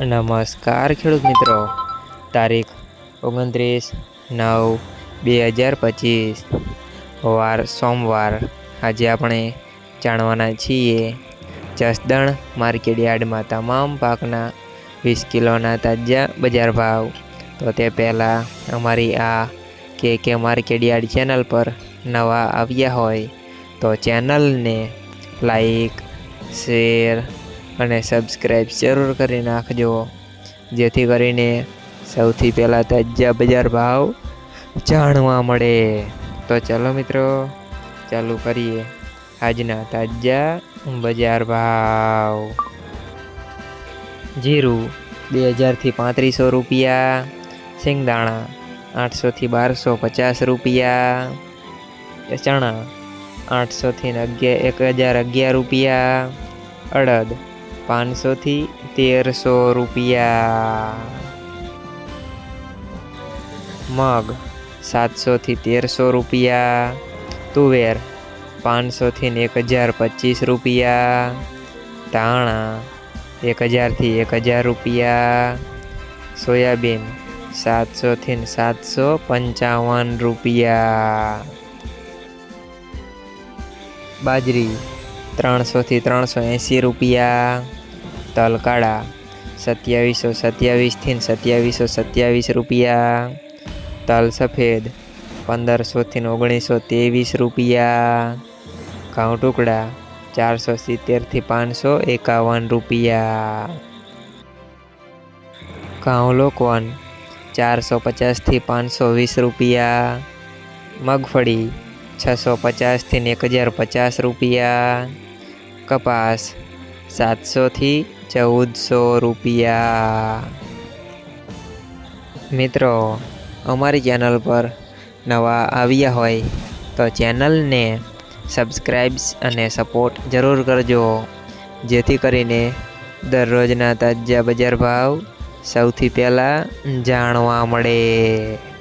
નમસ્કાર ખેડૂત મિત્રો. તારીખ ઓગણત્રીસ નવ બે હજાર પચીસ. વાર સોમવાર. આજે આપણે જાણવાના છીએ જસદણ માર્કેટ યાર્ડમાં તમામ પાકના વીસ કિલોના તાજા બજાર ભાવ. તો તે પહેલાં અમારી આ કે કે માર્કેટ યાર્ડ ચેનલ પર નવા આવ્યા હોય તો ચેનલને લાઈક, શેર અને સબસ્ક્રાઈબ જરૂર કરી નાખજો. જેથી કરીને સૌથી પહેલાં તાજા બજાર ભાવ જાણવા મળે. તો ચાલો મિત્રો, ચાલુ કરીએ આજના તાજા બજાર ભાવ. જીરું બે હજારથી પાંત્રીસો રૂપિયા સિંગદાણા આઠસોથી બારસો પચાસ રૂપિયા, ચણા આઠસોથી અગિયાર, એક હજાર અગિયાર રૂપિયા, અડદ પાંચસોથી તેરસો રૂપિયા. મગ, સાતસોથી તેરસો રૂપિયા. તુવેર, પાંચસોથી ને એક હજાર પચીસ રૂપિયા. ધાણા, એક હજારથી એક હજાર રૂપિયા. સોયાબીન, સાતસોથી સાતસો પંચાવન રૂપિયા. બાજરી, ત્રણસોથી ત્રણસો એંસી રૂપિયા. તલ કાળા સત્યાવીસો સત્યાવીસથી સત્યાવીસો સત્યાવીસ રૂપિયા. તલ સફેદ પંદરસોથી ઓગણીસો ત્રેવીસ રૂપિયા. ઘઉં ટુકડા, ચારસો સિત્તેરથી પાંચસો એકાવન રૂપિયા. ઘઉં લોકવન, ચારસો પચાસથી પાંચસો વીસ રૂપિયા. મગફળી, છસો પચાસથી એક હજાર પચાસ રૂપિયા. કપાસ સાતસોથી ચૌદસો રૂપિયા. મિત્રો, અમારી ચેનલ પર નવા આવ્યા હોય તો ચેનલને સબસ્ક્રાઈબ્સ અને સપોર્ટ જરૂર કરજો. જેથી કરીને દરરોજના તાજા બજાર ભાવ સૌથી પહેલાં જાણવા મળે.